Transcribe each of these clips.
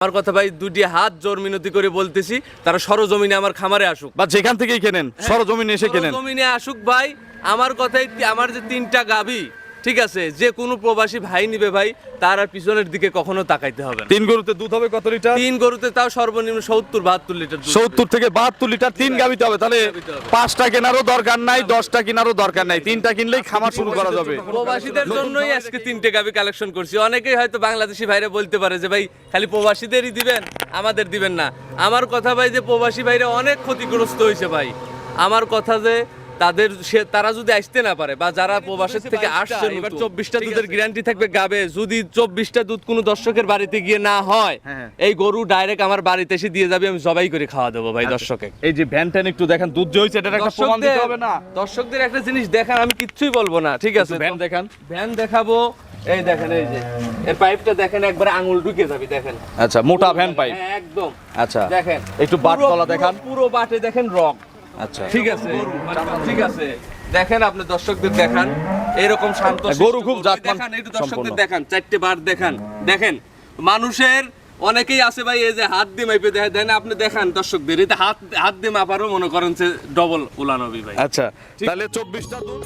আমার কথা ভাই দুটি হাত জোর মিনতি করে বলতেছি তারা সরজমিনে আমার খামারে আসুক। বা যেখান থেকেই কেনেন সরজমিনে এসে কেনেন। সরজমিনে আসুক ভাই আমার কথাই আমার যে তিনটা গাবি ঠিক আছে যে কোনো প্রবাসী ভাই নিবে ভাই তার আর পিছনের দিকে কখনো তাকাইতে হবে তিন গরুতে দুধ হবে কত লিটার? তিন গরুতে তাও সর্বনিম্ন সত্তর বাহাত্তর লিটার সত্তর থেকে বাহাত্তর লিটার তিন গাবিতে হবে তাহলে পাঁচটা কেনারও দরকার নাই দশটা কেনারও দরকার নাই তিনটা কিনলেই খামার শুরু করা যাবে। প্রবাসীদের জন্যই আজকে তিনটে গাবি কালেকশন করছি। অনেকেই হয়তো বাংলাদেশি ভাইরা বলতে পারে যে ভাই খালি প্রবাসীদেরই দিবেন আমাদের দিবেন না। আমার কথা ভাই যে প্রবাসী ভাইরা অনেক ক্ষতিগ্রস্ত হয়েছে ভাই। আমার কথা যে তাদের সে তারা যদি আসতে না পারে বা যারা প্রবাসের থেকে আসছে এবার চব্বিশটা দুধের গ্যারান্টি থাকবে গাবে। যদি চব্বিশটা দুধ কোনো দর্শকের বাড়িতে গিয়ে না হয় হ্যাঁ। এই গরু ডাইরেক্ট আমার বাড়িতে এসে দিয়ে যাবে আমি জবাই করে খাওয়া দেবো ভাই দর্শকে। এই যে ভ্যান একটু দেখেন দুধ যে হয়েছে এটার একটা প্রমাণ দিতে হবে না। দর্শকদের একটা জিনিস দেখান আমি কিচ্ছুই বলব না ঠিক আছে? ভ্যান দেখান। ভ্যান দেখাবো এই দেখেন এই যে এর পাইপটা দেখেন একবার আঙুল ঢুকে যাবে দেখেন। আচ্ছা মোটা ভ্যান পাইপ হ্যাঁ, একদম। আচ্ছা দেখেন একটু বাট তলা দেখান। পুরো বাটে দেখেন রক আচ্ছা। ঠিক আছে। ঠিক আছে। দেখেন আপনি দর্শকদের দেখান। এরকম শান্ত হ্যাঁ, গরু খুব দেখান একটু দর্শকদের দেখান চারটে বার দেখান। দেখেন মানুষের অনেকেই আছে ভাই এই যে হাত দিয়ে মাইপে দেখে দেন আপনি দেখান দর্শকদের। এটা হাত হাত দিয়ে মাপারও মনে করেন যে ডবল উলানবি ভাই। আচ্ছা তাহলে চব্বিশটা দুধ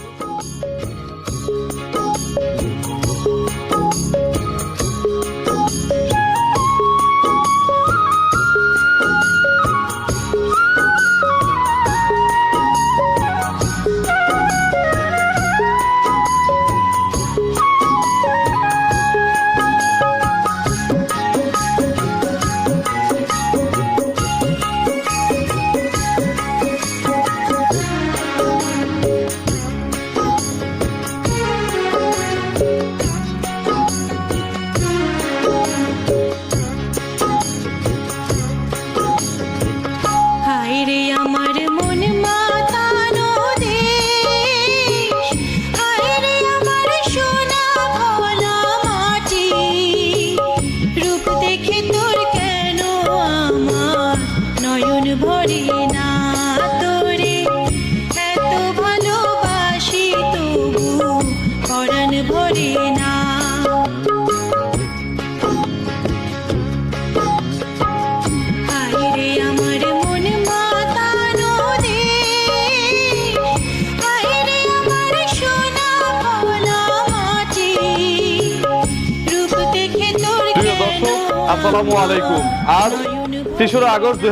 না আসসালামু আলাইকুম। আজ তেসরা আগস্ট দুই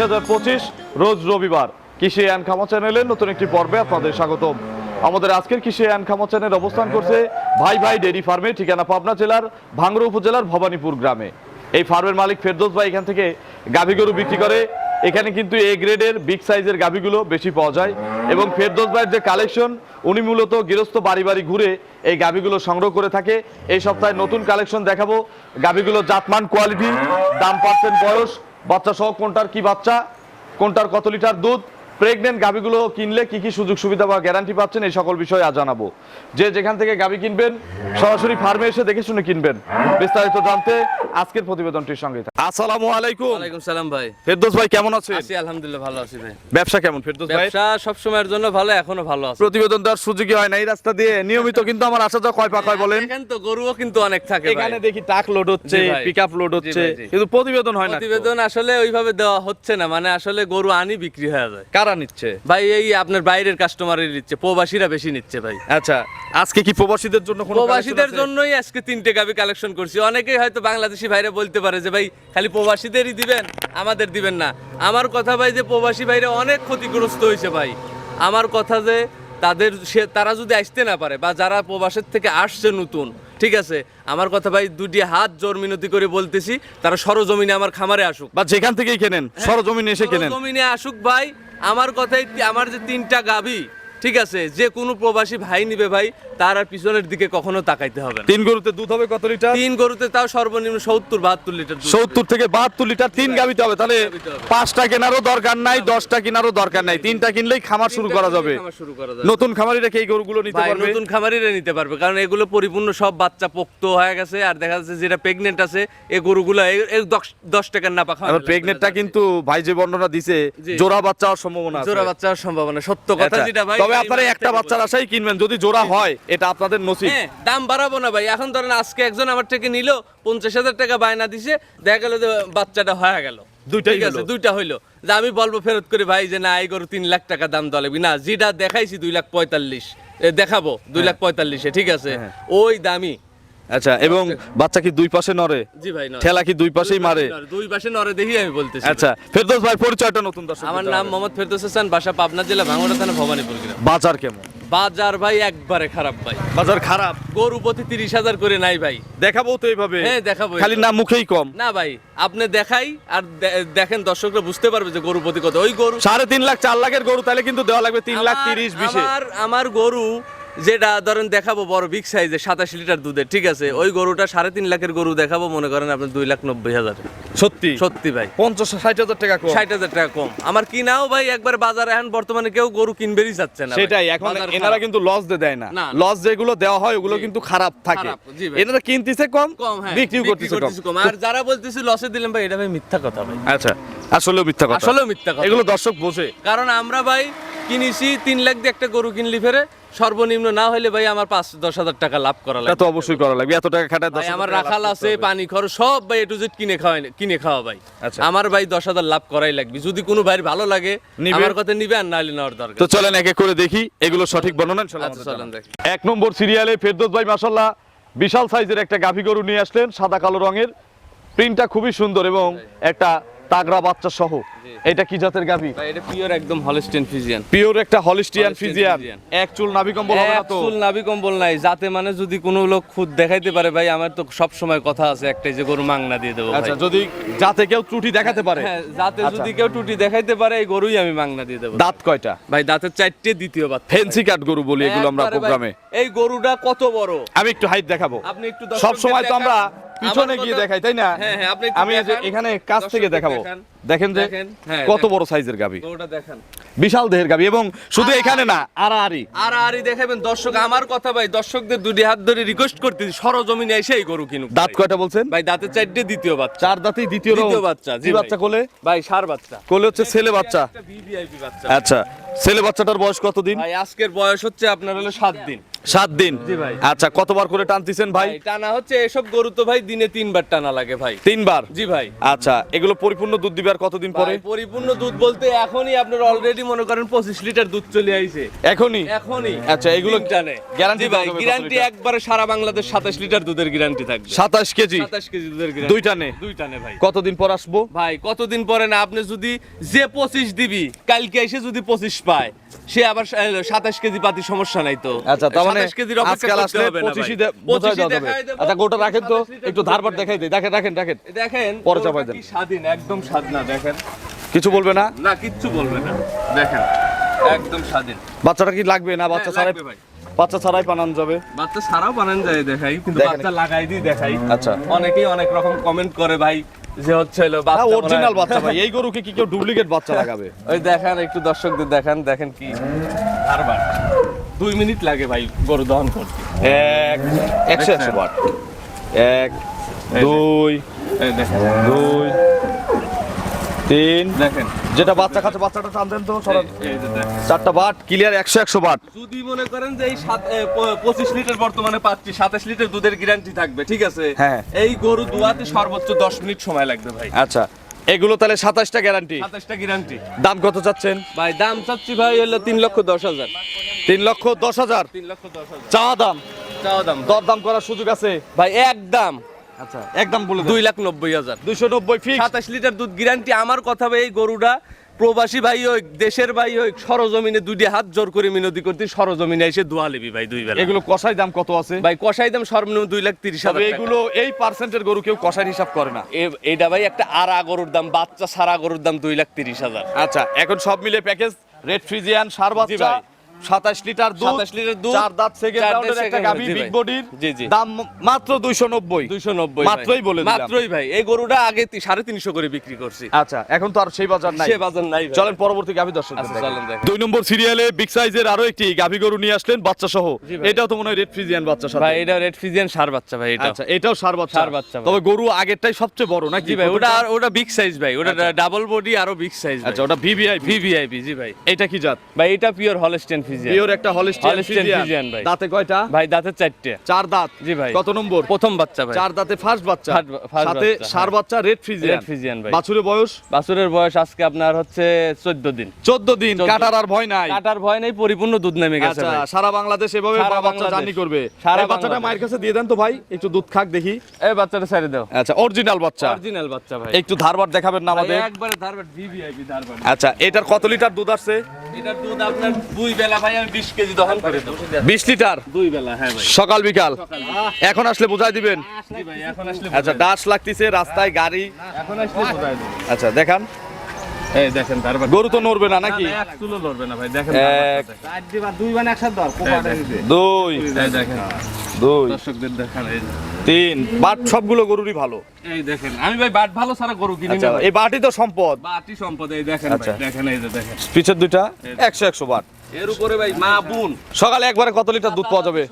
রোজ রবিবার কৃষি অ্যান্ড খামা চ্যানেলের নতুন একটি পর্বে আপনাদের স্বাগতম। আমাদের আজকের কৃষি অ্যান্ড খামা চ্যানেল অবস্থান করছে ভাই ভাই ডেরি ফার্মে ঠিকানা পাবনা জেলার ভাঙ্গুড়া উপজেলার ভবানীপুর গ্রামে। এই ফার্মের মালিক ফেরদোস ভাই এখান থেকে গাভী গরু বিক্রি করে এখানে কিন্তু এ গ্রেডের বিগ সাইজের গাভিগুলো বেশি পাওয়া যায়। এবং ফেরদোস ভাইয়ের যে কালেকশন উনি মূলত গৃহস্থ বাড়ি বাড়ি ঘুরে এই গাভিগুলো সংগ্রহ করে থাকে। এই সপ্তাহে নতুন কালেকশন দেখাবো। গাভিগুলো জাতমান কোয়ালিটি দাম পার্সেন্ট বয়স বাচ্চা সহ কোনটার কি বাচ্চা, কোনটার কত লিটার দুধ প্রেগনেন্ট গাভীগুলো কিনলে কি কি সুযোগ সুবিধা বা গ্যারান্টি পাচ্ছেন এই সকল বিষয়ে আজ জানাব। যে যেখান থেকে গাভী কিনবেন সরাসরি ফার্মে এসে দেখে শুনে কিনবেন। বিস্তারিত জানতে আজকের প্রতিবেদনটির সঙ্গে আসসালামু আলাইকুম। ওয়ালাইকুম সালাম ভাই। ফেরদৌস ভাই কেমন আছেন? আছি আলহামদুলিল্লাহ ভালো আছি ভাই। ব্যবসা কেমন ফেরদৌস ভাই? ব্যবসা সবসময়ের জন্য ভালো এখনও ভালো আছে। প্রতিবেদন দেওয়ার সুযোগই হয় না এই রাস্তা দিয়ে। নিয়মিত কিন্তু আমার আসা যাওয়া কয় পাক হয় বলেন? দেখেন তো গরুও কিন্তু অনেক থাকে। এখানে দেখি ট্রাক লোড হচ্ছে জি ভাই। পিক আপ লোড হচ্ছে। কিন্তু প্রতিবেদন হয় না। প্রতিবেদন আসলে ওইভাবে দেওয়া হচ্ছে না। মানে আসলে গরু আনি বিক্রি হয়ে যায়। কারা নিচ্ছে? ভাই এই আপনার বাইরের কাস্টমারের নিচ্ছে প্রবাসীরা বেশি নিচ্ছে ভাই। আচ্ছা আজকে কি প্রবাসীদের জন্য কোনো প্রবাসীদের জন্যই আজকে তিনটে গাবি কালেকশন করছি। অনেকেই হয়তো বাংলাদেশি ভাইরা বলতে পারে যে ভাই খালি প্রবাসীদেরই দিবেন আমাদের দিবেন না। আমার কথা ভাই যে প্রবাসী ভাইরা অনেক ক্ষতিগ্রস্ত হয়েছে ভাই। আমার কথা যে তাদের সে তারা যদি আসতে না পারে বা যারা প্রবাসের থেকে আসছে নতুন ঠিক আছে? আমার কথা ভাই দুটি হাত জোর মিনতি করে বলতেছি তারা সরজমিনে আমার খামারে আসুক। বা যেখান থেকেই কেনেন সরজমিনে এসে কেনেন। জমিনে আসুক ভাই আমার কথাই আমার যে তিনটা গাবি ঠিক আছে যে কোনো প্রবাসী ভাই নিবে ভাই তার আর পিছনের দিকে কখনো তাকাইতে হবে না। তিন গরুতে দুধ হবে কত লিটার? তিন গরুতে তাও সর্বনিম্ন সত্তর বাহাত্তর লিটার সত্তর থেকে বাহাত্তর লিটার তিন গাবিতে হবে তাহলে পাঁচটা কেনারও দরকার নাই দশটা কেনারও দরকার নাই তিনটা কিনলেই খামার শুরু করা যাবে। নতুন খামারিরা কি এই গরুগুলো নিতে পারবে। নতুন খামারিরা নিতে পারবে কারণ এগুলো পরিপূর্ণ সব বাচ্চা পোক্ত হয়ে গেছে আর দেখা যাচ্ছে যেটা প্রেগনেন্ট আছে এই গরুগুলো এই- দশ- টাকার না পাখা প্রেগনেন্টটা কিন্তু ভাই যে বর্ণনা দিছে। জোড়া বাচ্চা হওয়ার সম্ভাবনা জোড়া বাচ্চা হওয়ার সম্ভাবনা সত্য কথা যেটা ভাই তবে আপনারা একটা বাচ্চার আশাই কিনবেন যদি জোড়া হয় এটা আপনাদের নসিব। হ্যাঁ দাম বাড়াবো না ভাই। এখন ধরেন আজকে একজন আমার থেকে নিল পঞ্চাশ হাজার টাকা বায়না দিছে দেখা গেল যে বাচ্চাটা হয়ে গেল। দুইটাই হলো। দুইটা হইল। যে আমি বলব ফেরত করে ভাই যে না এই গরু তিন লাখ টাকা দাম দলে না যেটা দেখাইছি দুই লাখ পঁয়তাল্লিশ। এ, দেখাবো দুই লাখ পঁয়তাল্লিশে ঠিক আছে? হ্যাঁ। ওই দামি। আচ্ছা এবং বাচ্চা কি দুই পাশে নড়ে? জি ভাই নয়। ঠেলা কি দুই পাশেই মারে? দুই পাশে নরে দেখি আমি বলতেছি। আচ্ছা ফেরদৌস ভাই পরিচয়টা নতুন দর্শক আমার নাম মোহাম্মদ ফেরদৌস হাসান বাসা পাবনা জেলা ভাঙড়া থানা ভবানীপুর গ্রাম। বাজার কেমন? বাজার ভাই একবারে খারাপ ভাই। বাজার খারাপ? গরু প্রতি তিরিশ হাজার করে নাই ভাই। দেখাবো তো এইভাবে। হ্যাঁ, দেখাবো খালি। না মুখেই কম। না ভাই আপনি দেখাই আর দেখেন দর্শকরা বুঝতে পারবে যে গরু প্রতি কত। ওই গরু সাড়ে তিন লাখ চার লাখের গরু তাহলে কিন্তু দেওয়া লাগবে তিন লাখ তিরিশ বিশে। আমার আমার গরু যেটা ধরেন দেখাবো বড় বিগ সাইজে সাতাশ লিটার দুধের ঠিক আছে? ওই গরুটা সাড়ে তিন লাখের গরু দেখাবো মনে করেন আপনি দুই লাখ নব্বই হাজার। সত্যি? সত্যি ভাই। পঞ্চাশ ষাট হাজার টাকা কম। ষাট হাজার টাকা কম। আমার কিনাও ভাই একবার বাজারে এখন বর্তমানে কেউ গরু কিনবেরই যাচ্ছে না সেটাই এখন এনারা কিন্তু লস দিয়ে দেয় না। লস যেগুলো দেওয়া হয় ওগুলো কিন্তু খারাপ থাকে। এনারা কিনতেছে কম কম হ্যাঁ বিক্রিও করতেছে কম। কম। আর যারা বলতেছে লসে দিলেন ভাই এটা ভাই মিথ্যা কথা ভাই। আচ্ছা আসলেও মিথ্যা কথা। আসলেও মিথ্যা কথা। এগুলো দর্শক বোঝে। কারণ আমরা ভাই কিনেছি তিন লাখ দিয়ে একটা গরু কিনলি ফেরে সর্বনিম্ন না হলে ভাই আমার পাঁচ দশ হাজার টাকা লাভ করা লাগবে তো অবশ্যই করা লাগবে। এত টাকা খাটায় ভাই আমার রাখাল আছে পানি খরচ সব ভাই এটু জেড কিনে খাওয়াই কিনে খাওয়া ভাই। আচ্ছা। আমার ভাই দশ হাজার লাভ করাই লাগবে। যদি কোনো ভাইয়ের ভালো লাগে? আমার কথা নিবে আর নাহলে নেওয়ার দরকার তো চলেন এক এক করে দেখি এগুলো সঠিক বর্ণনা। ইনশাআল্লাহ আচ্ছা, চলেন দেখি। এক নম্বর সিরিয়ালে ফেরদৌস ভাই মাসাল্লাহ বিশাল সাইজের একটা গাভী গরু নিয়ে আসলেন সাদা কালো রঙের। প্রিন্টটা খুবই সুন্দর এবং একটা তাগড়া বাচ্চা সহ। এটা কি জাতের ভাই এটা পিওর একদম হলস্টেন ফিজিয়ান পিওর একটা হলিস্টিয়ান ফিজিয়ান। এক চুল নাভি কম্বল হবে না তো? চুল নাভি কম্বল নাই। যাতে মানে যদি কোনো লোক খুদ দেখাইতে পারে ভাই আমার তো সব সময় কথা আছে একটাই যে গরু মাংনা দিয়ে দেবো আচ্ছা যদি যাতে কেউ ত্রুটি দেখাতে পারে? হ্যাঁ যাতে আচ্ছা। যদি কেউ টুটি দেখাইতে পারে এই গরুই আমি মাংনা দিয়ে দেবো। দাঁত কয়টা? ভাই দাঁতের চারটে দ্বিতীয় বাচ্চা। ফেন্সি কাট গরু বলি এগুলো আমরা প্রোগ্রামে এই গরুটা কত বড়? আমি একটু হাইট দেখাবো। আপনি একটু সব সময় তো আমরা। পিছনে গিয়ে দেখাই তাই না? হ্যাঁ হ্যাঁ আমি এখানে কাছ থেকে দেখাবো। দেখেন। যে হ্যাঁ, কত বড় সাইজের গাবি। দেখেন। বিশাল দেহের গাবি এবং শুধু এখানে না আড়াআড়ি। আর আরই দেখাবেন। দর্শক আমার কথা ভাই দর্শকদের দুটি হাত ধরে রিকোয়েস্ট করতেছি সরজমিনে এসে এই গরু কিনুক দাঁত কয়টা বলছেন? ভাই দাঁতের চারটে দ্বিতীয় বাচ্চা। চার দাঁতেই দ্বিতীয় দ্বিতীয় বাচ্চা, জি বাচ্চা কোলে? ভাই সার বাচ্চা। কোলে হচ্ছে ছেলে বাচ্চা। আচ্ছা ছেলে বাচ্চাটার বয়স কতদিন? ভাই আজকের বয়স হচ্ছে আপনার হলো সাত দিন। সাত দিন? আচ্ছা কতবার করে টানতেছেন ভাই? টানা হচ্ছে এসব গরু তো ভাই দিনে তিনবার টানা লাগে ভাই। তিনবার? জি ভাই। আচ্ছা এগুলো পরিপূর্ণ দুধ দিবে আর কতদিন পরে? পরিপূর্ণ দুধ বলতে এখনই আপনার অলরেডি মনে করেন পঁচিশ লিটার দুধ চলে আইছে। এখনই? এখনই। আচ্ছা, এগুলো টানে। guarantee ভাই গ্যারান্টি একবারে সারা বাংলাদেশ সাতাশ লিটার দুধের গ্যারান্টি থাকবে। সাতাশ কেজি? সাতাশ কেজি দুধের গ্যারান্টি দুই টানে? দুই টানে ভাই। কতদিন পর আসব? ভাই কতদিন পরে না আপনি যদি যে পঁচিশ দিবি কালকে এসে যদি পঁচিশ পায় সে আবার সাতাশ কেজি পাতি সমস্যা নাই তো। আচ্ছা মানে 27 কেজির অপেক্ষা আজকাল আসলে হবে না ভাই। পঁচিশই দে- বোঝাই 25 দেওয়া যাবে আচ্ছা গোটা রাখেন তো। একটু ধারবার দেখাই দেয় দেখেন রাখেন রাখেন দেখেন পরে চাপাই দেন। স্বাধীন? একদম স্বাদ না দেখেন। কিছু বলবে না? না কিচ্ছু বলবে না। দেখেন একদম স্বাধীন। বাচ্চাটা কি লাগবে না? বাচ্চা হ্যাঁ, ছাড়াই বাচ্চা ছাড়াই যাবে। বাচ্চা সারাও বানান যায় দেখাই কিন্তু। বাচ্চা লাগাই দিই দেখাই। আচ্ছা। অনেকেই অনেক রকম কমেন্ট করে ভাই যে হচ্ছে হলো বাচ্চা অরিজিনাল বাচ্চা ভাই। এই গরুকে কি কেউ ডুপ্লিকেট বাচ্চা লাগাবে? ওই দেখেন একটু দর্শকদের দেখান দেখেন কি ধারবার দুই মিনিট লাগে ভাই গরু দহন করতে। এক একশো একশো বার এক দুই দুই তিন। দেখেন। যেটা বাচ্চা খাচ্ছে বাচ্চাটা টান দেন তো। চারটা বাট ক্লিয়ার একশো একশো বাট। যদি মনে করেন যে এই পঁচিশ লিটার বর্তমানে পাচ্ছি সাতাশ লিটার দুধের গ্যারান্টি থাকবে ঠিক আছে? হ্যাঁ। এই গরু দুয়াতে সর্বোচ্চ দশ মিনিট সময় লাগবে ভাই। আচ্ছা এগুলো তাহলে সাতাশটা গ্যারান্টি সাতাশটা গ্যারান্টি দাম কত চাচ্ছেন? ভাই দাম চাচ্ছি ভাই হলো তিন লক্ষ দশ হাজার। তিন লক্ষ দশ হাজার। তিন লক্ষ দশ হাজার। চা দাম। চাওয়া দাম। দর দাম করার সুযোগ আছে? ভাই একদম আচ্ছা একদম বলে দুই লাখ নব্বই হাজার। দুইশো নব্বই ফিক্স সাতাশ লিটার দুধ গ্যারান্টি আমার কথা ভাই এই গরুটা প্রবাসী ভাই হোক দেশের ভাই হোক সরজমিনে দুইটি হাত জোর করে মিনতি করতে সরজমিনে এসে দোয়া লিবি ভাই দুই বেলা। এগুলো কষাই দাম কত আছে? ভাই কষাই দাম সর্বনিম্ন দুই লাখ তিরিশ হাজার এগুলো এই পার্সেন্টের গরু কেউ কষাই হিসাব করে না। এ- এইটা ভাই একটা আড়া গরুর দাম বাচ্চা সারা গরুর দাম দুই লাখ তিরিশ হাজার। আচ্ছা এখন সব মিলে প্যাকেজ রেড ফ্রিজিয়ান সার বাচ্চা ভাই। সাতাশ লিটার দুধ 27 লিটার দুধ, চার দাঁত সেকেন্ড রাউন্ডের একটা গাবি বিগ বডির জি, জি। দাম মাত্র দুইশো নব্বই দুইশো নব্বই মাত্রই বলে দিলাম। মাত্রই ভাই। এই গরুটা আগে তি- সাড়ে তিনশো করে বিক্রি করছি। আচ্ছা এখন তো আর সেই বাজার নাই। সে বাজার নাই ভাই। চলেন পরবর্তী দর্শক আচ্ছা, চলেন দেখেন। দুই নম্বর সিরিয়ালে বিগ সাইজের আরও একটি গাভি গরু নিয়ে আসলেন বাচ্চা সহ এটাও তো মনে হয় রেড ফ্রিজিয়ান বাচ্চা সাথে। ভাই এটা রেড ফিজিয়ান সার বাচ্চা ভাই এটা আচ্ছা এটাও সার বাচ্চা। ষাঁড় বাচ্চা তবে গরু আগেরটাই সবচেয়ে বড় নাকি? জি ভাই ওটা আর ওটা বিগ সাইজ ভাই। ওটা ডাবল বডি আরও বিগ সাইজ আচ্ছা ওটা ভিভিআই ভিভিআইপি জি ভাই। এটা কি জাত? ভাই এটা পিওর হলস্টেন ফিজিয়ান পিওর একটা হলিস্টিয়ান Holstein ভাই। দাঁতে কয়টা? ভাই দাঁতের চারটে। চার দাঁত। জি ভাই। কত নম্বর? প্রথম বাচ্চা ভাই। চার দাঁতে ফার্স্ট বাচ্চা। First বা- first সাথে সার। বাচ্চা রেড ফ্রিজিয়ান Red Friesian ভাই। বাছুরের বয়স? বাছুরের বয়স আজকে আপনার হচ্ছে চোদ্দ দিন। 14 দিন কাটার আর ভয় নাই। কাটার ভয় নেই পরিপূর্ণ দুধ নেমে গেছে আচ্ছা ভাই। সারা বাংলাদেশ এভাবে সারা বাচ্চা জার্নি করবে। সারা বাচ্চাটা মায়ের কাছে দিয়ে দেন তো ভাই। একটু দুধ খাক দেখি। এই বাচ্চাটা ছেড়ে দাও। আচ্ছা অরিজিনাল বাচ্চা। অরিজিনাল বাচ্চা ভাই। একটু ধারবার দেখাবেন না আমাদের। একবারে ধারবাট ভিভিআইপি ধারবাট আচ্ছা এটার কত লিটার দুধ আসছে? এটার দুধ আপনার দুই বেলা ভাই আমি বিশ কেজি দহন করে দেবো। বিশ লিটার? দুই বেলা হ্যাঁ ভাই। সকাল বিকাল? এখন আসলে বোঝাই দিবেন? ভাই এখন আসলে আচ্ছা ডাস লাগতেছে রাস্তায় গাড়ি। এখন আসলে বোঝাই দেবো আচ্ছা দেখান। এই দেখেন ধারবাট গরু তো নড়বে না নাকি? এক তুলো লড়বে না ভাই দেখেন এক দুই মানে একসাথে ধর দুই। দেখেন। দুই। দর্শকদের দেখেন এই তিন। বাট সবগুলো গরুরই ভালো। এই দেখেন আমি ভাই বাট ভালো সারা গরু কিনি আচ্ছা না এই বাটি তো সম্পদ। বাটি সম্পদ এই দেখেন আচ্ছা। ভাই দেখেন এই যে দেখেন। পিছের দুইটা একশো একশো বাট। এর উপরে ভাই মা বোন। সকালে একবারে কত লিটার দুধ পাওয়া যাবে?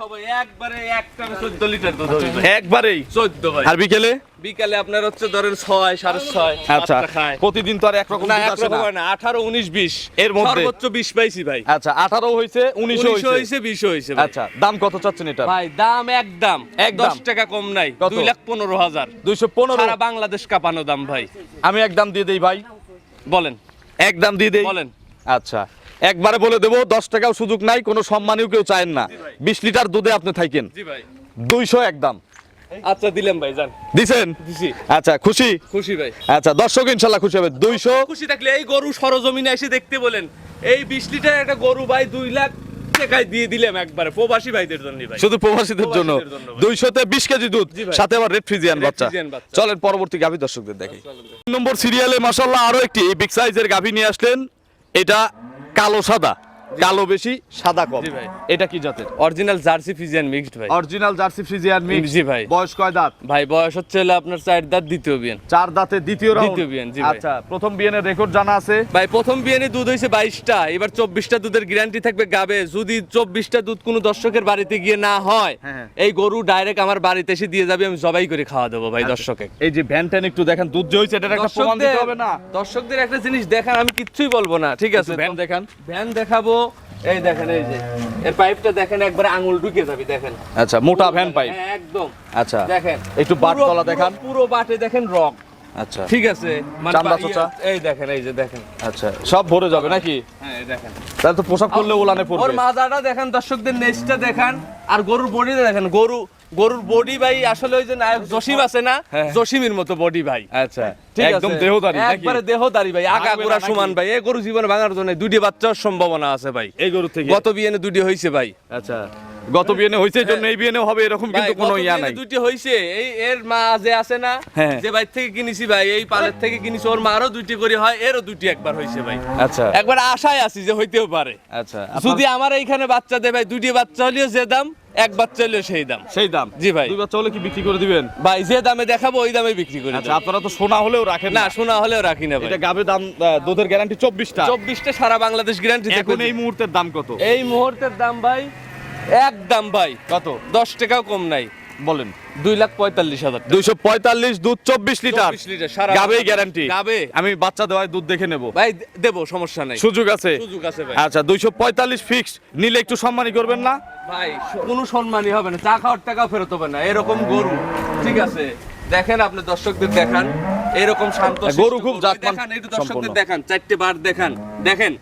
একবারে একটা চোদ্দ লিটার দুধ হবে একবারেই? চোদ্দ ভাই। আর বিকেলে? বিকালে আপনার হচ্ছে ধরেন ছয় সাড়ে ছয় আচ্ছা। প্রতিদিন তো আর একরকম দুধ আসে না। হয় না। আঠারো উনিশ বিশ। এর মধ্যে? সর্বোচ্চ বিশ পাইছি ভাই। আচ্ছা আঠারো হয়েছে উনিশও উনিশও হয়েছে হয়েছে বিশ হয়েছে ভাই। আচ্ছা দাম কত চাচ্ছেন এটা ভাই দাম একদম। একদম। দশ টাকা কম নাই। কত? দুই লাখ পনেরো হাজার। দুইশো পনেরো? সারা বাংলাদেশ কাঁপানো দাম ভাই। আমি এক দাম দিয়ে দেই ভাই। বলেন। এক দাম দিয়ে দেই। বলেন। আচ্ছা। একবারে বলে দেবো দশ টাকাও সুযোগ নাই কোনো সম্মানীয় কেউ চায়েন না। বিশ লিটার দুধে আপনি থাকেন। দুইশো একদম আচ্ছা দিলাম ভাই যান। দিছেন? আচ্ছা খুশি? খুশি ভাই। আচ্ছা দর্শক ইনশাল্লাহ খুশি হবে। দুইশো খুশি থাকলে এই গরু সরজমিনে এসে দেখতে বলেন। এই বিশ লিটার একটা গরু ভাই দুই লাখ টাকায় দিয়ে দিলাম একবারে প্রবাসী ভাইদের জন্য ভাই। শুধু প্রবাসীদের জন্য প্রবাসীদের জন্য। ভাই। দুইশোতে বিশ কেজি দুধ সাথে আবার রেড বাচ্চা। চলেন পরবর্তী গাভী দর্শকদের দেখি নম্বর সিরিয়ালে মাসাল্লাহ আরও একটি বিগ সাইজের গাভী নিয়ে আসলেন। এটা কালো সাদা। কালো বেশি সাদা কম। জি ভাই। এটা কি জাতের? অরিজিনাল জার্সি ফিজিয়ান মিক্সড ভাই। অরিজিনাল জার্সি ফ্রিজিয়ান মিক্স জি ভাই। বয়স কয় দাঁত? ভাই বয়স হচ্ছে হলো আপনার চার দাঁত দ্বিতীয় বিয়ান চার দাঁতে দ্বিতীয় রাউন্ড দ্বিতীয় বিয়ান, জি ভাই। আচ্ছা প্রথম বিয়ানের রেকর্ড জানা আছে। ভাই প্রথম বিয়ানে দুধ হয়েছে বাইশটা এবার চব্বিশটা দুধের গ্যারান্টি থাকবে গাবে। যদি চব্বিশটা দুধ কোনো দর্শকের বাড়িতে গিয়ে না হয় হ্যাঁ। এই গরু ডাইরেক্ট আমার বাড়িতে এসে দিয়ে যাবে আমি জবাই করে খাওয়া দেবো ভাই দর্শকে এই যে ভ্যান ট্যান একটু দেখেন দুধ যে হয়েছে এটা একটা প্রমাণ দিতে হবে না? দর্শকদের একটা জিনিস দেখান আমি কিচ্ছুই বলব না ঠিক আছে? ভ্যান দেখান। ভ্যান দেখাবো এই দেখেন এই যে। এর পাইপটা দেখেন একবার আঙুল ঢুকে যাবে দেখেন। আচ্ছা মোটা ভ্যান পাই হ্যাঁ, একদম। আচ্ছা দেখেন একটু বাট তলা দেখান। পুরো- বাটে দেখেন রক আচ্ছা। ঠিক আছে? মানে চামড়া চোচা? এই দেখেন এই যে দেখেন। আচ্ছা সব ভরে যাবে নাকি? হ্যাঁ দেখেন। তাহলে তো পোশাক করলে ওলানে ওর পড়বে মাজাটা দেখেন দর্শকদের নেচটা দেখেন আর গরুর বডিটা দেখেন গরু গরুর বডি ভাই আসলে ওই যে নায়ক জসিম আছে না? হ্যাঁ। জসিমের মতো বডি ভাই। আচ্ছা ঠিক একদম দেহদারি একবারে দেহদারি ভাই আগা গোড়া সমান ভাই। এই গরু জীবনে ভাঙার জন্য দুটি বাচ্চার সম্ভাবনা আছে ভাই। এই গরু থেকে? গত বিয়েনে দুটি ভাই। আচ্ছা গত বিয়েনে জন্য এই বিয়েনে হবে এরকম কিন্তু কোনো ইয়া নাই। দুটি হয়েছে এই এর মা যে আছে না হ্যাঁ। যে বাইর থেকে কিনেছি ভাই এই পালের থেকে কিনেছি ওর মারও দুইটি করে হয় এরও দুটি একবার হয়েছে ভাই। আচ্ছা। একবার আশায় আছি যে হইতেও পারে। আচ্ছা যদি আমার এইখানে বাচ্চা দেয় ভাই দুটি বাচ্চা হলেও যে দাম সেই দাম। সেই দাম? জি ভাই। কি বিক্রি করে দিবেন? ভাই যে দামে দেখাবো ওই দামে বিক্রি করি আচ্ছা আপনারা তো সোনা হলেও রাখেন না শোনা হলেও রাখি না ভাই। এটা গাবে দাম দুধের গ্যারান্টি চব্বিশটা। চব্বিশটা সারা বাংলাদেশ গ্যারান্টি এখন এই মুহূর্তের দাম কত? এই মুহূর্তের দাম ভাই এক দাম ভাই। কত? দশ টাকাও কম নাই। বলেন। দুই লাখ পঁয়তাল্লিশ হাজার দুইশো পঁয়তাল্লিশ দুধ চব্বিশ লিটার। 24 লিটার সারা গাবেই গ্যারান্টি গাবে আমি বাচ্চা দেওয়ায় দুধ দেখে নেব। ভাই দেবো সমস্যা নাই। সুযোগ আছে? সুযোগ আছে আচ্ছা দুইশো পঁয়তাল্লিশ ফিক্স নিলে একটু সম্মানী করবেন না? ভাই কোনো সম্মানই হবে না। চা খাওয়ার টাকাও ফেরত হবে না। এরকম গরু ঠিক আছে? দেখেন আপনি দর্শকদের দেখান। এরকম শান্ত গরু খুব দেখান একটু দর্শকদের দেখান চারটে বার দেখান। দেখেন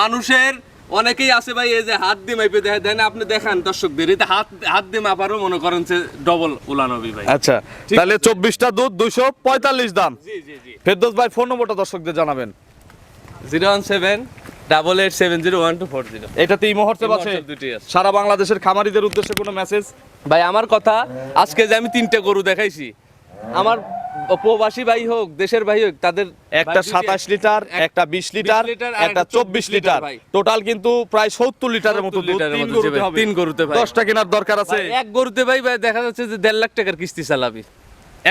মানুষের অনেকেই আছে ভাই এই যে হাত দিয়ে মাইপে দেখে দেন আপনি দেখান দর্শকদের। এটা হাত হাত দিয়ে মাপারও মনে করেন যে ডবল উলানবি ভাই। আচ্ছা তাহলে চব্বিশটা দুধ দুইশো পঁয়তাল্লিশ দাম। জি জি জি। ফেরদোস ভাই ফোন নম্বরটা দর্শকদের জানাবেন। Zero one seven double eight seven zero one two four zero এটাতে আছে দুটি আছে। সারা বাংলাদেশের খামারিদের উদ্দেশ্যে কোনো মেসেজ ভাই আমার কথা আজকে যে আমি তিনটে গরু দেখাইছি আমার প্রবাসী ভাই হোক দেশের ভাই হোক তাদের একটা সাতাশ লিটার একটা বিশ লিটার একটা চব্বিশ লিটার টোটাল কিন্তু প্রায় সত্তর লিটারের মতো তিন গরুতে। দশটা কেনার দরকার আছে। এক গরুতে ভাই ভাই দেখা যাচ্ছে যে দেড় লাখ টাকার কিস্তি চালাবি।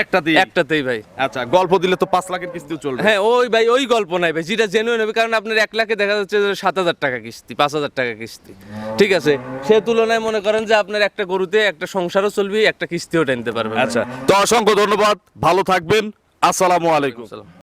একটা একটাতেই ভাই। আচ্ছা গল্প দিলে তো পাঁচ লাখের কিস্তিও চলবে। হ্যাঁ ওই ভাই ওই গল্প নাই ভাই যেটা জেনুইন হবে কারণ আপনার এক লাখে দেখা যাচ্ছে সাত হাজার টাকা কিস্তি পাঁচ হাজার টাকা কিস্তি। ঠিক আছে সে তুলনায় মনে করেন যে আপনার একটা গরুতে একটা সংসারও চলবে একটা কিস্তিও টানতে পারবে আচ্ছা তো অসংখ্য ধন্যবাদ ভালো থাকবেন আসসালামু আলাইকুম।